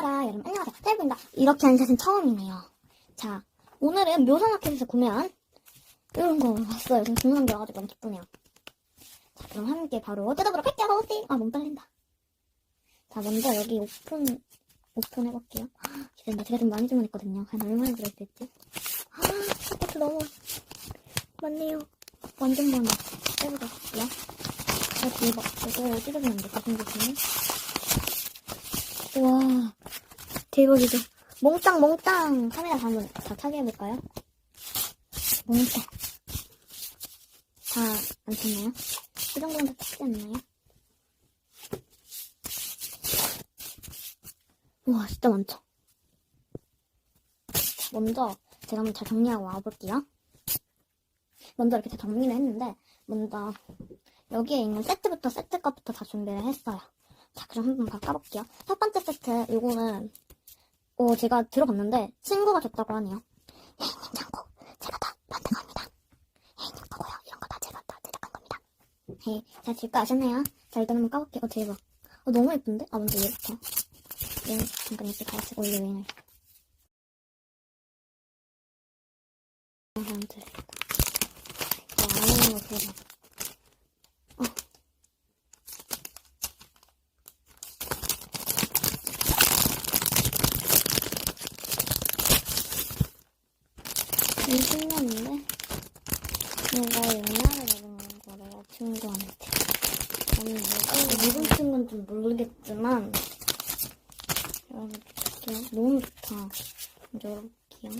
따라 여러분 안녕하세요 셀프입니다 이렇게 하는 샷은 처음이네요 자 오늘은 묘사마켓에서 구매한 이런 거 왔어요 저 중간들 와가지고 너무 기쁘네요 자 그럼 함께 바로 뜯어보도록 할게요 띵! 아몸 떨린다 자 먼저 여기 오픈 오픈 해볼게요 헉, 기대된다 제가 좀 많이 주문했거든요 한 얼마나 들어있을지 아 이것도 너무 많네요 완전 많아 빼보자 볼게요 아 대박 이거 찢어지면 안 돼, 조심조심 와 대박이죠 몽땅 몽땅 카메라 한번 다 타게 해볼까요? 몽땅 다안 탔나요? 그 정도는 다 탔지 않나요? 우와 진짜 많죠? 자, 먼저 제가 한번 잘 정리하고 와볼게요 먼저 이렇게 다 정리를 했는데 먼저 여기에 있는 세트부터 세트 것부터 다 준비를 했어요 자, 그럼 한번 다 까볼게요. 첫 번째 세트, 요거는, 어, 제가 들어봤는데, 친구가 줬다고 하네요. 혜인님 창고, 제가 다 만든 겁니다. 혜인님 거고요. 이런 거 다 제가 다 제작한 겁니다. 네, 잘 질거 아셨나요? 자, 일단 한번 까볼게요. 어, 대박. 어, 너무 예쁜데? 아, 먼저 얘부터. 얘는 잠깐 이렇게 가르치고, 이게 왜냐. 사람들. 어, 안에 있는 거 대박. 이 신기한데? 이거 옛날에 먹은 거래요, 친구한테. 아니, 뭐, 누군 친구는 좀 모르겠지만, 여러분, 볼게요. 너무 좋다. 먼저 열어볼게요.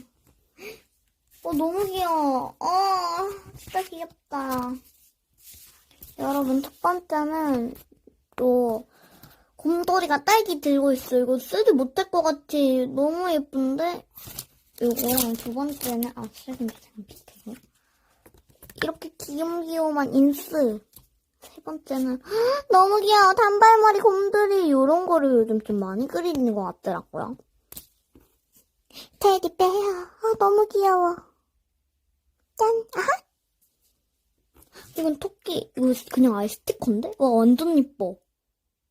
어, 너무 귀여워. 어, 진짜 귀엽다. 여러분, 첫 번째는, 또, 곰돌이가 딸기 들고 있어. 이거 쓰지 못할 것 같아. 너무 예쁜데? 요거 두 번째는 아 실금 비슷한 비슷해요. 이렇게 귀염귀염한 인스. 세 번째는 헉, 너무 귀여워 단발머리 곰돌이 이런 거를 요즘 좀 많이 그리는 것 같더라고요. 테디베어 아, 너무 귀여워. 짠 아하. 이건 토끼 이거 그냥 아예 스티커인데? 와 완전 예뻐.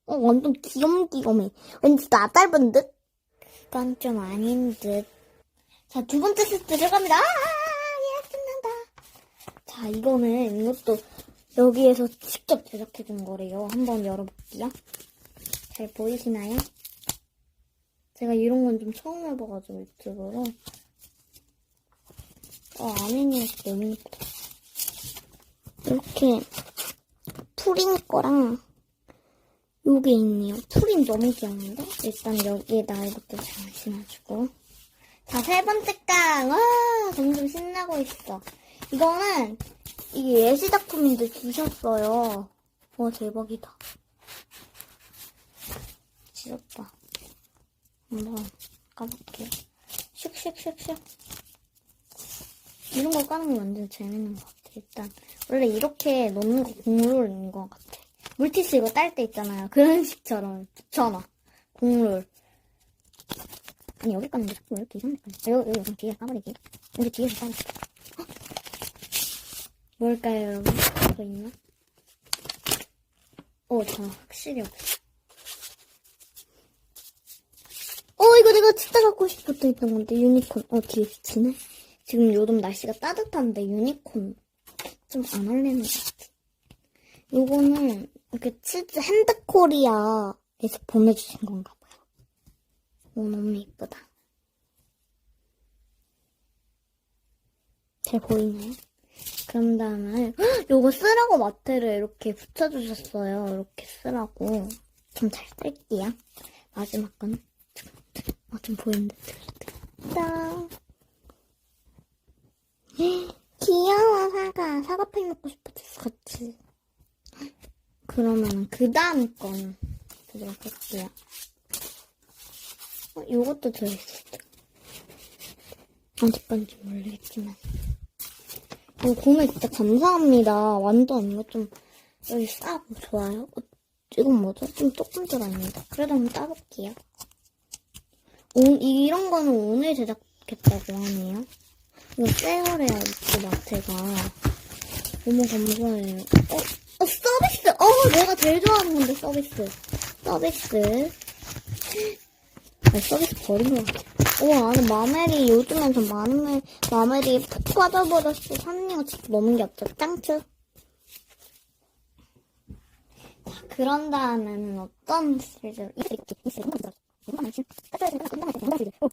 어 완전 귀염귀염해. 왠지 나 닮은 듯? 그건 좀 아닌 듯. 자, 두 번째 세트 들어갑니다. 아, 예, 끝난다. 자, 이거는 이것도 여기에서 직접 제작해 준 거래요. 한번 열어볼게요. 잘 보이시나요? 제가 이런 건 좀 처음 해봐가지고 유튜브로. 어, 안에 있는 것도 너무 예쁘다. 이렇게 프린 거랑 요게 있네요. 프린 너무 귀여운데? 일단 여기에다 이것도 잘 심어주고. 자, 세 번째 깡. 와, 점점 신나고 있어. 이거는, 이게 예시 작품인데 주셨어요. 와, 대박이다. 지렸다. 한번 까볼게요. 슉슉슉슉. 이런 거 까는 거 완전 재밌는 것 같아. 일단, 원래 이렇게 넣는 거 국룰인 것 같아. 물티슈 이거 딸 때 있잖아요. 그런 식처럼 붙여놔. 국룰. 아니 여기 까는데 자꾸 왜 이렇게 이상하게 까지? 여기 여기 뒤에 까버리기. 여기 뒤에서 까버리기. 헉! 뭘까요 여러분? 이거 있나? 어, 저 확실히 없어. 어, 이거 내가 진짜 갖고 싶었던 있던 건데 유니콘. 어, 뒤에 비치네. 지금 요즘 날씨가 따뜻한데 유니콘 좀 안 어울리는 것 같아. 요거는 이렇게 치즈 핸드코리아에서 보내주신 건가 봐요. 오, 너무 이쁘다. 잘 보이나요? 그런 다음에 헉, 요거 쓰라고 마테를 이렇게 붙여주셨어요. 이렇게 쓰라고. 좀 잘 쓸게요. 마지막 건. 아, 좀 보이는데. 짠. 귀여워, 사과. 사과팩 먹고 싶어졌어, 같이. 그러면 그 다음 건 보도록 할게요. 어, 요것도. 어디 건지 모르겠지만. 이거 구매 진짜 감사합니다. 완전 이거 좀 여기 싸고 좋아요. 어, 이건 뭐죠? 좀 조금 들어있는데. 그래도 한번 따볼게요. 오, 이런 거는 오늘 제작했다고 하네요. 이거 세월해야 이거 마트가. 너무 감사해요. 어, 어, 서비스! 어, 내가 제일 좋아하는 건데, 서비스. 서비스. 아, 서비스 버린 것 같아. 우와, 나는 마멜이 요즘엔 저 마멜, 마멜이 푹 빠져버렸어. 산리가 진짜 너무 귀엽죠. 짱추. 자, 그런 다음에는 어떤 시리즈? 이 시리즈, 이 시리즈? 따뜻한 시리즈. 오.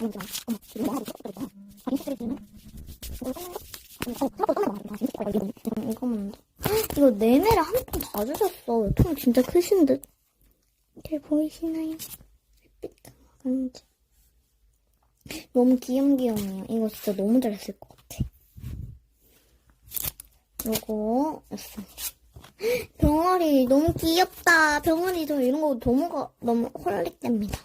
이거 이? 아니, 어, 거 같아. 이거, 이거, 이거, 이거 뭔데? 이거 네매를 한통 다 주셨어. 통 진짜 크신 듯. 잘 보이시나요? 햇빛 너무 귀염귀염해요. 이거 진짜 너무 잘 쓸 것 같아. 요거 였습니다. 병아리 너무 귀엽다. 병아리 저 이런 거 너무 가, 너무 홀릭됩니다.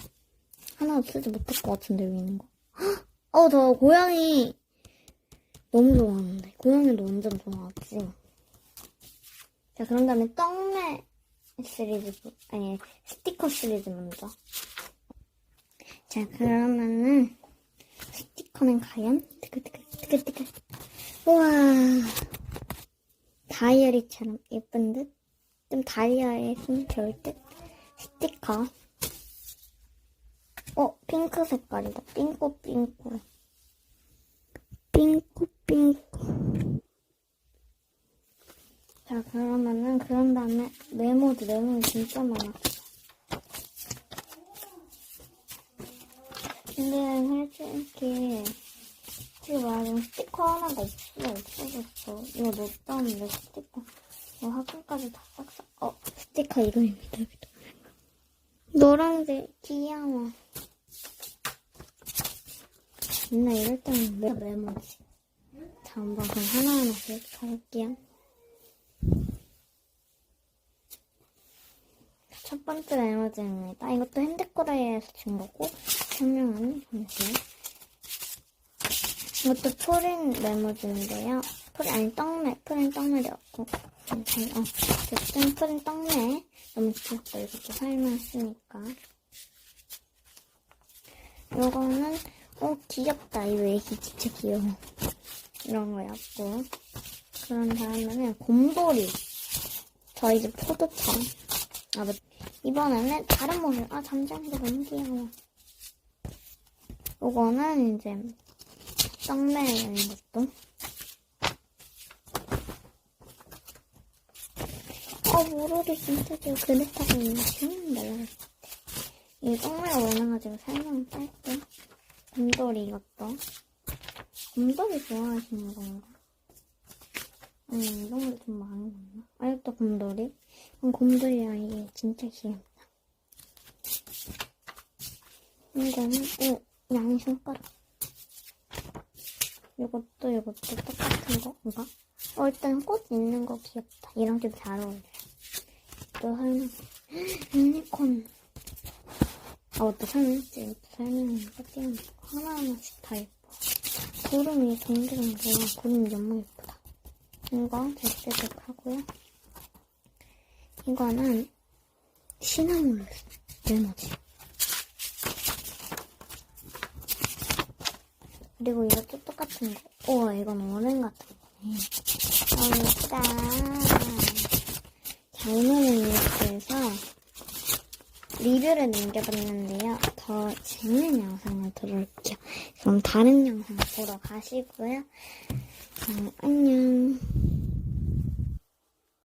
하나 쓰지 못할 것 같은데 여기 있는 거. 헉! 어, 저 고양이 너무 좋아하는데. 고양이도 완전 좋아하지. 자, 그런 다음에 떡매 시리즈, 아니, 스티커 시리즈 먼저. 자, 그러면은, 스티커는 과연? 뜨끈뜨끈뜨끈뜨끈. 우와. 다이어리처럼 예쁜 듯? 좀 다이어리에 좀 겨울 듯? 스티커. 어, 핑크 색깔이다. 삥꼬, 삥꼬. 자, 그러면은, 그런 다음에, 메모지, 메모지 진짜 많아. 근데, 솔직히, 지금 말하면 스티커 하나가 없어, 없어졌어. 이거 넣었다는데, 스티커. 이거 학교까지 다 싹싹, 어, 스티커 이거입니다. 노란색, 귀여워. 맨날 이럴 때는 왜 메모지? 자, 한번 그럼 하나하나씩 가볼게요. 첫 번째 메모지입니다. 이것도 핸드코레에서 준 거고, 설명은 잠시만요. 이것도 프린 메모지인데요. 프린, 아니, 떡메, 프린 떡메였고. 잠시만요. 어, 어쨌든 프린 떡메. 너무 귀엽다. 이것도 설명했으니까. 요거는, 어, 귀엽다. 이 애기 진짜 귀여워. 이런 거였고. 그런 다음에는 곰돌이. 저희 집 포도처럼. 아, 맞 이번에는 다른 모습. 아, 잠자리가 너무 귀여워. 요거는 이제 떡매예요, 이것도. 어, 모로리 진짜 지금 그릇하고 있는 같아. 이 떡매가 왜 나가지고 설명 짧게. 곰돌이 이것도. 곰돌이 좋아하시는 건가? 아니, 이런 게좀 많이 났나? 아, 이것도 곰돌이? 그럼 곰돌이랑 이게 진짜 귀엽다. 이거는, 오, 양이 손가락. 이것도, 이것도 똑같은 거, 이거? 어, 일단 꽃 있는 거 귀엽다. 이랑 좀 잘 어울려. 또 설명. 유니콘. 아, 맞다, 설명했지. 이것도 설명했는데, 띄우는 거. 하나하나씩 다 예뻐. 구름이 동그란 거야. 구름이 너무 예쁘다. 이거 백색색 하고요. 이거는 시나몬 레모지. 그리고 이것도 똑같은 거. 우와, 이건 어른 같은 거네. 어. 자, 오늘은 이렇게 해서 리뷰를 남겨봤는데요. 더 재밌는 영상을 들어올게요. 그럼 다른 영상 보러 가시고요. 어, 안녕.